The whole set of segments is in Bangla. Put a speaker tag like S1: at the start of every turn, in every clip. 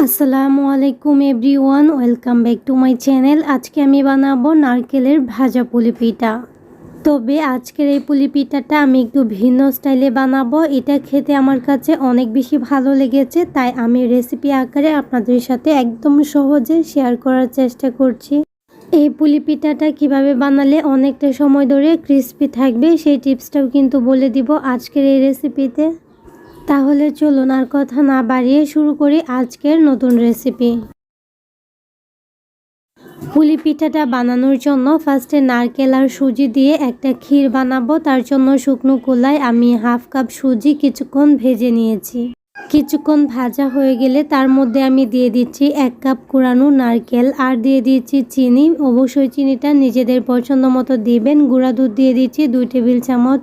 S1: আসসালামু আলাইকুম everyone, welcome back to my channel. আজকে আমি বানাবো নারকেলের ভাজা পুলি পিঠা তবে আজকের এই পুলি পিঠাটা আমি একটু ভিন্ন স্টাইলে বানাবো। এটা খেতে আমার কাছে অনেক বেশি ভালো লেগেছে, তাই আমি রেসিপি আকারে আপনাদের সাথে একদম সহজে শেয়ার করার চেষ্টা করছি। এই পুলি পিঠাটা কীভাবে বানালে অনেকটা সময় ধরে ক্রিস্পি থাকবে, সেই টিপসটাও কিন্তু বলে দিব আজকের এই রেসিপিতে। তাহলে চলুন আর কথা না বাড়িয়ে শুরু করি আজকের নতুন রেসিপি পুলি পিঠাটা বানানোর জন্য ফার্স্টে নারকেল আর সুজি দিয়ে একটা ক্ষীর বানাবো। তার জন্য শুকনো কোলায় আমি হাফ কাপ সুজি, কিছুক্ষণ ভেজে নিয়েছি। কিছুক্ষণ ভাজা হয়ে গেলে তার মধ্যে আমি দিয়ে দিচ্ছি এক কাপ কুড়ানো নারকেল আর দিয়ে দিচ্ছি চিনি। অবশ্যই চিনিটা নিজেদের পছন্দ মতো দিবেন। গুঁড়া দুধ দিয়ে দিচ্ছি দুই টেবিল চামচ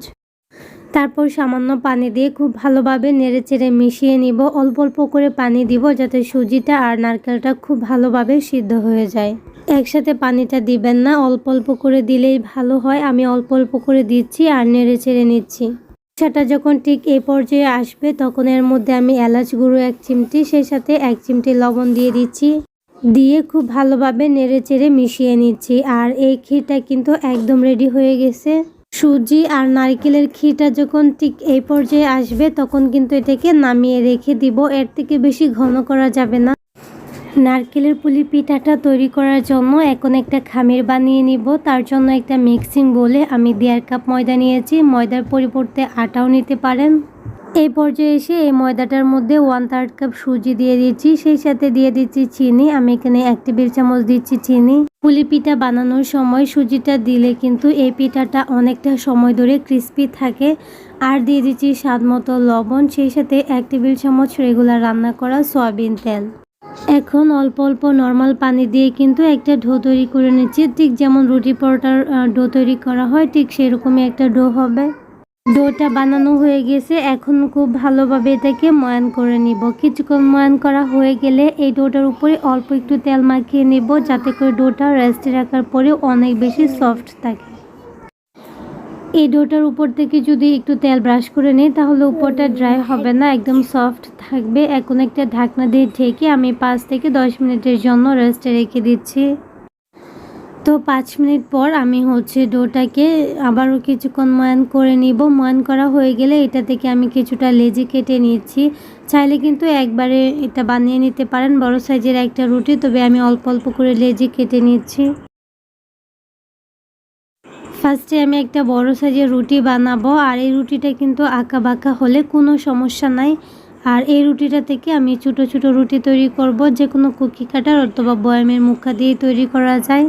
S1: তারপর সামান্য পানি দিয়ে খুব ভালোভাবে নেড়ে চেড়ে মিশিয়ে নিব। অল্প অল্প করে পানি দিব যাতে সুজিটা আর নারকেলটা খুব ভালোভাবে সিদ্ধ হয়ে যায়। একসাথে পানিটা দিবেন না, অল্প অল্প করে দিলেই ভালো হয়। আমি অল্প অল্প করে দিচ্ছি আর নেড়ে চেড়ে নিচ্ছি। সেটা যখন ঠিক এই পর্যায়ে আসবে, তখন এর মধ্যে আমি এলাচ গুঁড়ো, এক চিমটি, সেই সাথে এক চিমটি লবণ দিয়ে দিচ্ছি। দিয়ে খুব ভালোভাবে নেড়ে চেড়ে মিশিয়ে নিচ্ছি। আর এই ক্ষীরটা কিন্তু একদম রেডি হয়ে গেছে। সুজি আর নারকেলের ক্ষীরটা যখন ঠিক এই পর্যায়ে আসবে, তখন কিন্তু এটাকে নামিয়ে রেখে দিব। এর থেকে বেশি ঘন করা যাবে না। নারকেলের পুলি পিঠাটা তৈরি করার জন্য এখন একটা খামির বানিয়ে নিব। তার জন্য একটা মিক্সিং বলে আমি দেড় কাপ ময়দা নিয়েছি। ময়দার পরিবর্তে আটাও নিতে পারেন। এই পর্যায়ে এসে এই ময়দাটার মধ্যে ওয়ান থার্ড কাপ সুজি দিয়ে দিচ্ছি, সেই সাথে দিয়ে দিচ্ছি চিনি। আমি এখানে এক টেবিল চামচ দিচ্ছি চিনি। পুলি পিঠা বানানোর সময় সুজিটা দিলে কিন্তু এই পিঠাটা অনেকটা সময় ধরে ক্রিস্পি থাকে। আর দিয়ে দিচ্ছি স্বাদ মতো লবণ, সেই সাথে এক টেবিল চামচ রেগুলার রান্না করা সয়াবিন তেল। এখন অল্প অল্প নর্মাল পানি দিয়ে কিন্তু একটা ডো তৈরি করে নিচ্ছি। ঠিক যেমন রুটি পরোটার ডো তৈরি করা হয়, ঠিক সেরকমই একটা ডো হবে। ডোটা বানানো হয়ে গেছে। এখন খুব ভালোভাবে এটাকে ময়ান করে নিব। কিছুক্ষণ ময়ান করা হয়ে গেলে এই ডোটার উপরে অল্প একটু তেল মাখিয়ে নিব, যাতে করে ডোটা রেস্টে রাখার পরে অনেক বেশি সফট থাকে। এই ডোটার উপর থেকে যদি একটু তেল ব্রাশ করে নিই, তাহলে উপরটা ড্রাই হবে না, একদম সফট থাকবে। এখন একটা ঢাকনা দিয়ে ঢেকে আমি পাঁচ থেকে দশ মিনিটের জন্য রেস্টে রেখে দিচ্ছি। তো পাঁচ মিনিট পর আমি হচ্ছে ডোটাকে আবারও কিছুক্ষণ ময়ান করে নিব। ময়ান করা হয়ে গেলে এটা থেকে আমি কিছুটা লেজি কেটে নিচ্ছি। চাইলে কিন্তু একবারে এটা বানিয়ে নিতে পারেন। বড় সাইজের একটা রুটি, তবে আমি অল্প অল্প করে লেজি কেটে নিচ্ছি। ফার্স্টে আমি একটা বড় সাইজের রুটি বানাবো। আর এই রুটিটা কিন্তু আঁকা বাঁকা হলে কোনো সমস্যা নাই। আর এই রুটিটা থেকে আমি ছোটো ছোটো রুটি তৈরি করব। যে কোনো কুকি কাটার অথবা বয়ামের মুখা দিয়ে তৈরি করা যায়।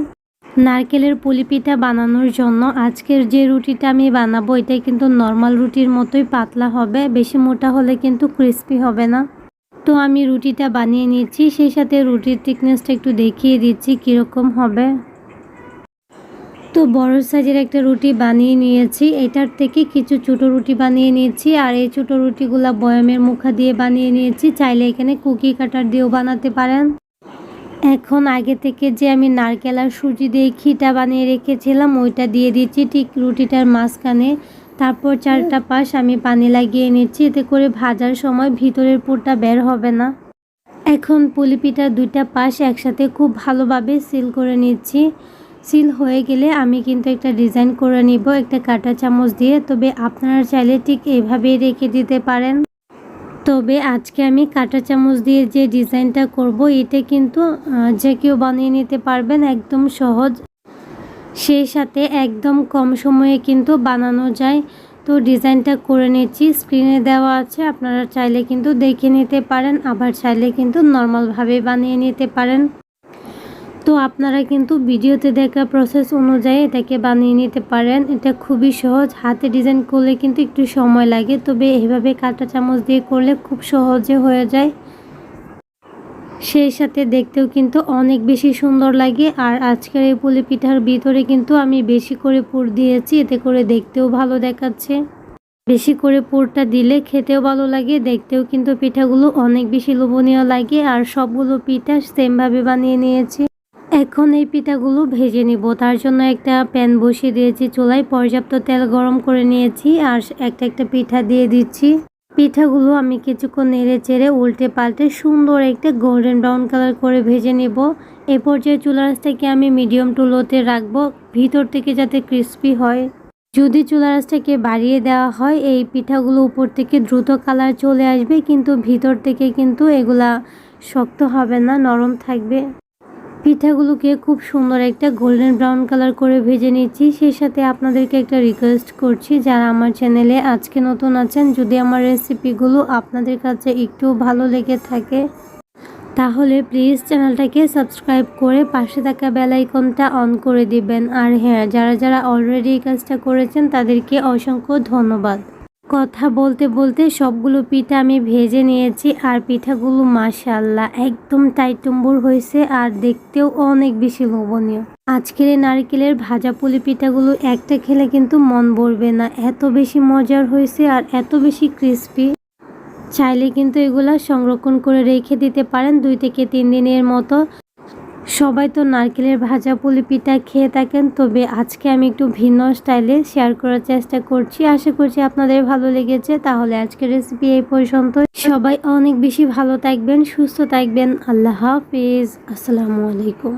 S1: নারকেলের পুলি পিঠা বানানোর জন্য। আজকের যে রুটিটা আমি বানাবো, এটা কিন্তু নর্মাল রুটির মতোই পাতলা হবে। বেশি মোটা হলে কিন্তু ক্রিস্পি হবে না। তো আমি রুটিটা বানিয়ে নিচ্ছি। সেই সাথে রুটির থিকনেসটা একটু দেখিয়ে দিচ্ছি কীরকম হবে। তো বড় সাইজের একটা রুটি বানিয়ে নিয়েছি। এটার থেকে কিছু ছোটো রুটি বানিয়ে নিয়েছি। আর এই ছোটো রুটিগুলা বয়ামের মুখা দিয়ে বানিয়ে নিয়েছি। চাইলে এখানে কুকি কাটার দিয়েও বানাতে পারেন। এখন আগে থেকে যে আমি নারকেল আর সুজি দিয়ে ঘিটা বানিয়ে রেখেছিলাম, ওইটা দিয়ে দিচ্ছি ঠিক রুটিটার মাঝখানে। তারপর চারটা পাশ আমি পানি লাগিয়ে নিচ্ছি, এতে করে ভাজার সময় ভিতরের পুরটা বের হবে না। এখন পুলি পিঠার দুইটা পাশ একসাথে খুব ভালোভাবে সিল করে নিচ্ছি। সিল হয়ে গেলে আমি কিন্তু একটা ডিজাইন করে নিব, একটা কাটা চামচ দিয়ে। তবে আপনারা চাইলে ঠিক এইভাবেই রেখে দিতে পারেন। তবে আজকে আমি কাটা চামচ দিয়ে যে ডিজাইনটা করব, এটা কিন্তু যে কেউ বানিয়ে নিতে পারবেন একদম সহজ। সেই সাথে একদম কম সময়ে কিন্তু বানানো যায়। তো ডিজাইনটা করে নিচ্ছি, স্ক্রিনে দেওয়া আছে, আপনারা চাইলে কিন্তু দেখে নিতে পারেন, আবার চাইলে কিন্তু নর্মালভাবে বানিয়ে নিতে পারেন। তো আপনারা কিন্তু ভিডিওতে দেখা প্রসেস অনুযায়ী এটাকে বানিয়ে নিতে পারেন। এটা খুবই সহজ। হাতে ডিজাইন করলে কিন্তু একটু সময় লাগে। তবে এভাবে কাঁটা চামচ দিয়ে করলে খুব সহজে হয়ে যায়। সেই সাথে দেখতেও কিন্তু অনেক বেশি সুন্দর লাগে। আর আজকের এই পুলি পিঠার ভিতরে কিন্তু আমি বেশি করে পুর দিয়েছি। এতে করে দেখতেও ভালো দেখাচ্ছে। বেশি করে পুরটা দিলে খেতেও ভালো লাগে। দেখতেও কিন্তু পিঠাগুলো অনেক বেশি লোভনীয় লাগে। আর সবগুলো পিঠা সেমভাবে বানিয়ে নিয়েছি। এখন এই পিঠাগুলো ভেজে নিব। তার জন্য একটা প্যান বসিয়ে দিয়েছি চুলায়। পর্যাপ্ত তেল গরম করে নিয়েছি আর একটা একটা পিঠা দিয়ে দিচ্ছি। পিঠাগুলো আমি কিছুক্ষণ নেড়ে চেড়ে উল্টে পাল্টে সুন্দর একটা গোল্ডেন ব্রাউন কালার করে ভেজে নেব। এ পর্যায়ে চুলা রাসটাকে আমি মিডিয়াম টু লোতে রাখব, ভিতর থেকে যাতে ক্রিস্পি হয়। যদি চুলা রাসটাকে বাড়িয়ে দেওয়া হয়, এই পিঠাগুলো উপর থেকে দ্রুত কালার চলে আসবে, কিন্তু ভিতর থেকে কিন্তু এগুলা শক্ত হবে না, নরম থাকবে। পিঠাগুলোকে খুব সুন্দর একটা গোল্ডেন ব্রাউন কালার করে ভেজে নিচ্ছি। সেই সাথে আপনাদেরকে একটা রিকোয়েস্ট করছি, যারা আমার চ্যানেলে আজকে নতুন আছেন, যদি আমার রেসিপিগুলো আপনাদের কাছে একটু ভালো লেগে থাকে, তাহলে প্লিজ চ্যানেলটাকে সাবস্ক্রাইব করে পাশে থাকা বেল আইকনটা অন করে দিবেন। আর হ্যাঁ যারা যারা অলরেডি এই কাজটা করেছেন, তাদেরকে অসংখ্য ধন্যবাদ। কথা বলতে বলতে সবগুলো পিঠা আমি ভেজে নিয়েছি আর পিঠাগুলো মাশাল্লাহ একদম টাইটম্বুর হয়েছে আর দেখতেও অনেক বেশি লোভনীয়। আজকের এই নারকেলের ভাজা পুলি পিঠাগুলো একটা খেলে কিন্তু মন ভরবে না। এত বেশি মজার হয়েছে আর এত বেশি ক্রিস্পি চাইলে কিন্তু এগুলা সংরক্ষণ করে রেখে দিতে পারেন দুই থেকে তিন দিনের মতো। সবাই তো নারকেলের ভাজা পুলি পিঠা খেয়ে থাকেন, তবে আজকে আমি একটু ভিন্ন স্টাইলে শেয়ার করার চেষ্টা করছি। আশা করছি আপনাদের ভালো লেগেছে, তাহলে আজকের রেসিপি এই পর্যন্ত সবাই অনেক বেশি ভালো থাকবেন, সুস্থ থাকবেন। আল্লাহ হাফিজ। আসসালামু আলাইকুম।